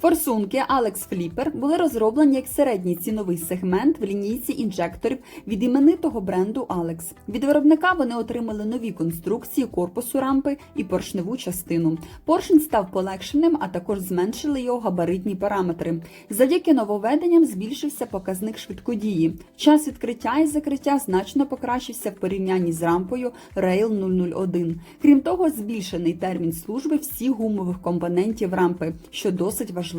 Форсунки Alex Flipper були розроблені як середній ціновий сегмент в лінійці інжекторів від іменитого бренду Alex. Від виробника вони отримали нові конструкції корпусу рампи і поршневу частину. Поршень став полегшеним, а також зменшили його габаритні параметри. Завдяки нововведенням збільшився показник швидкодії. Час відкриття і закриття значно покращився в порівнянні з рампою Rail 001. Крім того, збільшений термін служби всіх гумових компонентів рампи, що досить важливо.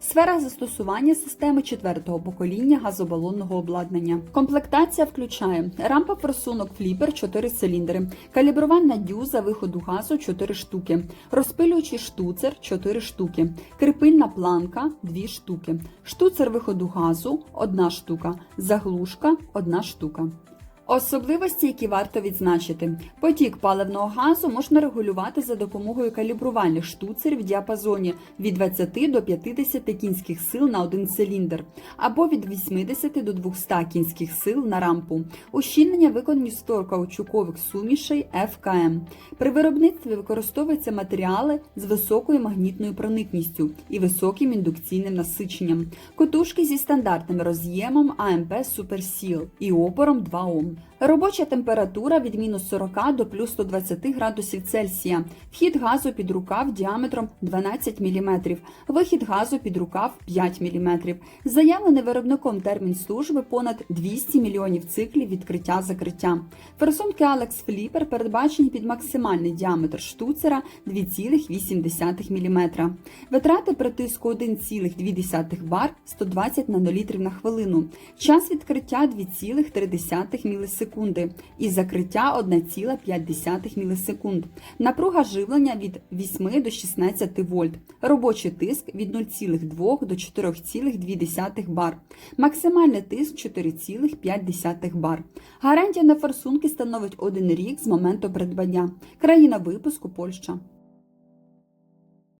Сфера застосування системи четвертого покоління газобалонного обладнання. Комплектація включає рампа форсунок фліпер 4 циліндри, калібрувальна дюза виходу газу 4 штуки, розпилюючий штуцер 4 штуки, кріпильна планка 2 штуки, штуцер виходу газу 1 штука, заглушка 1 штука. Особливості, які варто відзначити, потік паливного газу можна регулювати за допомогою калібрувальних штуцерів в діапазоні від 20 до 50 кінських сил на один циліндр, або від 80 до 200 кінських сил на рампу. Ущільнення виконані з торкаучукових сумішей ФКМ. При виробництві використовуються матеріали з високою магнітною проникністю і високим індукційним насиченням, котушки зі стандартним роз'ємом АМП Суперсіл і опором 2 Ом. Робоча температура від мінус 40 до плюс 120 градусів Цельсія. Вхід газу під рукав діаметром 12 мм, вихід газу під рукав 5 мм. Заявлений виробником термін служби понад 200 мільйонів циклів відкриття-закриття. Форсунки Alex Flipper передбачені під максимальний діаметр штуцера 2,8 мм. Витрати при тиску 1,2 бар 120 нанолітрів на хвилину. Час відкриття 2,3 мілісекунди і закриття 1,5 мілісекунд. Напруга живлення від 8 до 16 вольт. Робочий тиск від 0,2 до 4,2 бар. Максимальний тиск 4,5 бар. Гарантія на форсунки становить 1 рік з моменту придбання. Країна випуску Польща.